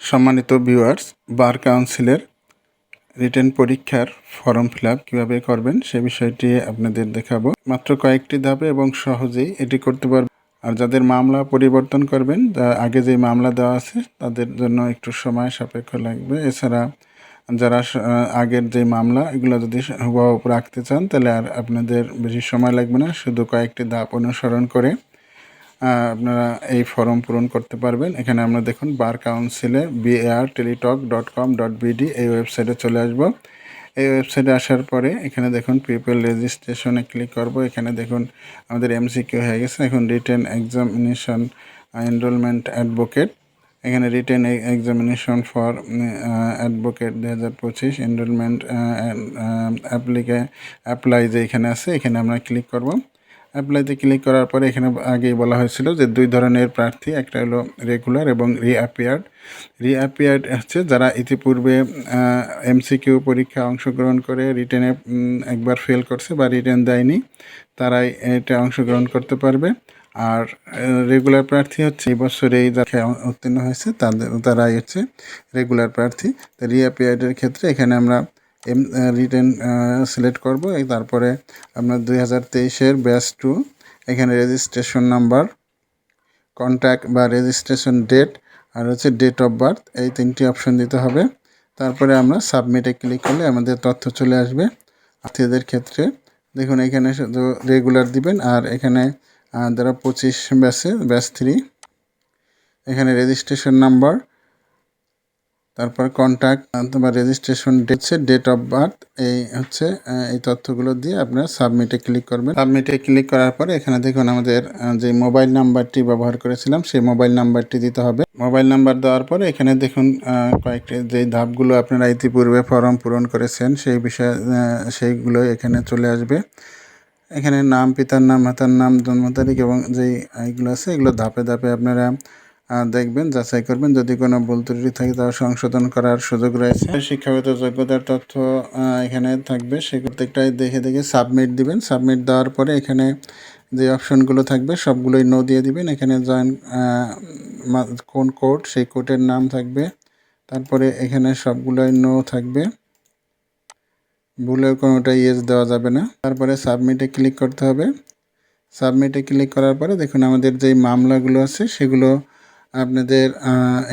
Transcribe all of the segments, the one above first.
সম্মানিত ভিউয়ার্স বার কাউন্সিলের রিটেন পরীক্ষার ফর্ম ফিল কীভাবে করবেন সে বিষয়টি আপনাদের দেখাবো। মাত্র কয়েকটি ধাপে এবং সহজেই এটি করতে পারবেন। আর যাদের মামলা পরিবর্তন করবেন আগে যে মামলা দেওয়া আছে, তাদের জন্য একটু সময় সাপেক্ষ লাগবে। এছাড়া যারা আগের যে মামলা, এগুলো যদি হুবহু রাখতে চান, তাহলে আর আপনাদের বেশি সময় লাগবে না। শুধু কয়েকটি ধাপ অনুসরণ করে আপনারা এই ফর্ম পূরণ করতে পারবেন। এখানে আমরা দেখুন বার কাউন্সিলে BR Teletalk dot com dot BD এই ওয়েবসাইটে চলে আসব। এই ওয়েবসাইটে আসার পরে এখানে দেখুন পিপল রেজিস্ট্রেশনে ক্লিক করব। এখানে দেখুন আমাদের এমসিকিউ হয়ে গেছে। এখন রিটেন এক্সামিনেশন এনরোলমেন্ট অ্যাডভোকেট এখানে রিটেন এক্সামিনেশন ফর অ্যাডভোকেট দু হাজার পঁচিশ এনরোলমেন্ট অ্যাপ্লিকে অ্যাপ্লাই যে এখানে আছে, এখানে আমরা ক্লিক করব। অ্যাপ্লাইতে ক্লিক করার পরে এখানে আগেই বলা হয়েছিল যে দুই ধরনের প্রার্থী, একটা হলো রেগুলার এবং রিঅ্যাপিয়ার্ড রিঅ্যাপিয়ার্ড হচ্ছে যারা ইতিপূর্বে এমসিকিউ পরীক্ষা অংশগ্রহণ করে রিটেনে একবার ফেল করছে বা রিটেন দেয়নি, তারাই এটা অংশগ্রহণ করতে পারবে। আর রেগুলার প্রার্থী হচ্ছে এই বছরেই যাকে উত্তীর্ণ হয়েছে, তাদের, তারাই হচ্ছে রেগুলার প্রার্থী। রিঅ্যাপিয়ার্ডের ক্ষেত্রে এখানে আমরা এম রিটেন সিলেক্ট করব। এই তারপরে আপনার দুই হাজার তেইশের ব্যাচ টু এখানে রেজিস্ট্রেশন নাম্বার কন্ট্যাক্ট বা রেজিস্ট্রেশন ডেট আর হচ্ছে ডেট অফ বার্থ এই তিনটি অপশন দিতে হবে। তারপরে আমরা সাবমিটে ক্লিক করলে আমাদের তথ্য চলে আসবে। আত্মীয়দের ক্ষেত্রে দেখুন, এখানে শুধু রেগুলার দিবেন, আর এখানে যারা পঁচিশ ব্যাচে ব্যাচ থ্রি এখানে রেজিস্ট্রেশন নাম্বার তারপর কন্ট্যাক্ট অথবা রেজিস্ট্রেশন ডেট হচ্ছে ডেট অফ বার্থ এই হচ্ছে এই তথ্যগুলো দিয়ে আপনারা সাবমিটে ক্লিক করবেন। সাবমিটে ক্লিক করার পরে এখানে দেখুন আমাদের যে মোবাইল নাম্বারটি ব্যবহার করেছিলাম, সেই মোবাইল নাম্বারটি দিতে হবে। মোবাইল নাম্বার দেওয়ার পরে এখানে দেখুন কয়েকটি, যে ধাপগুলো আপনারা ইতিপূর্বে ফর্ম পূরণ করেছেন, সেই বিষয়ে সেইগুলো এখানে চলে আসবে। এখানে নাম, পিতার নাম, মাতার নাম, জন্ম তারিখ এবং যেই এইগুলো আছে, এগুলো ধাপে ধাপে আপনারা দেখবেন, যাচাই করবেন। যদি কোনো ভুল ত্রুটি থাকে তা সংশোধন করার সুযোগ রয়েছে। শিক্ষাগত যোগ্যতার তথ্য এখানে থাকবে। সে প্রত্যেকটাই দেখে দেখে সাবমিট দিবেন। সাবমিট দেওয়ার পরে এখানে যে অপশনগুলো থাকবে, সবগুলোই নো দিয়ে দিবেন। এখানে জয়েন কোন কোড সেই কোডের নাম থাকবে। তারপরে এখানে সবগুলোই নো থাকবে। ভুলেও কোনোটা ইয়েস দেওয়া যাবে না। তারপরে সাবমিটে ক্লিক করতে হবে। সাবমিটে ক্লিক করার পরে দেখুন, আমাদের যেই মামলাগুলো আছে, সেগুলো আপনাদের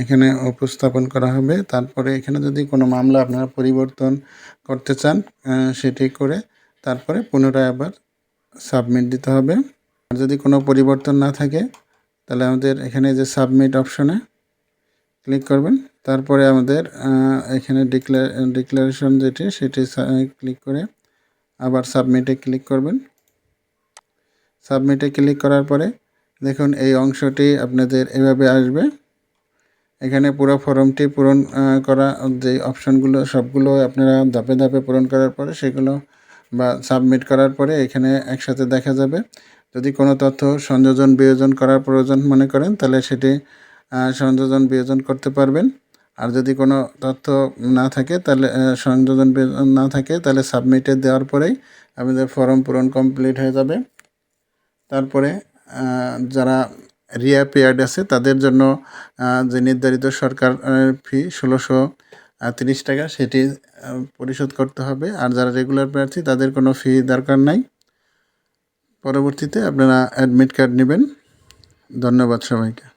এখানে উপস্থাপন করা হবে। তারপরে এখানে যদি কোনো মামলা আপনারা পরিবর্তন করতে চান সেটি করে তারপরে পুনরায় আবার সাবমিট দিতে হবে। আর যদি কোনো পরিবর্তন না থাকে, তাহলে আমাদের এখানে যে সাবমিট অপশনে ক্লিক করবেন। তারপরে আমাদের এখানে ডিক্লার ডিক্লারেশন যেটি, সেটি ক্লিক করে আবার সাবমিটে ক্লিক করবেন। সাবমিটে ক্লিক করার পরে দেখুন, এই অংশটি আপনাদের এভাবে আসবে। এখানে পুরো ফর্মটি পূরণ করা যে অপশনগুলো, সবগুলো আপনারা ধাপে ধাপে পূরণ করার পরে সেগুলো বা সাবমিট করার পরে এখানে একসাথে দেখা যাবে। যদি কোনো তথ্য সংযোজন, বিয়োজন করার প্রয়োজন মনে করেন, তাহলে সেটি সংযোজন, বিয়োজন করতে পারবেন। আর যদি কোনো তথ্য না থাকে, তাহলে সংযোজন, বিয়োজন না থাকে, তাহলে সাবমিটে দেওয়ার পরেই আমাদের ফর্ম পূরণ কমপ্লিট হয়ে যাবে। তারপরে যারা রিয়া পেয়ার্ড আছে, তাদের জন্য যে নির্ধারিত সরকার ফি ষোলোশো তিরিশ টাকা, সেটি পরিশোধ করতে হবে। আর যারা রেগুলার প্রার্থী, তাদের কোনো ফি দরকার নাই। পরবর্তীতে আপনারা অ্যাডমিট কার্ড নেবেন। ধন্যবাদ সবাইকে।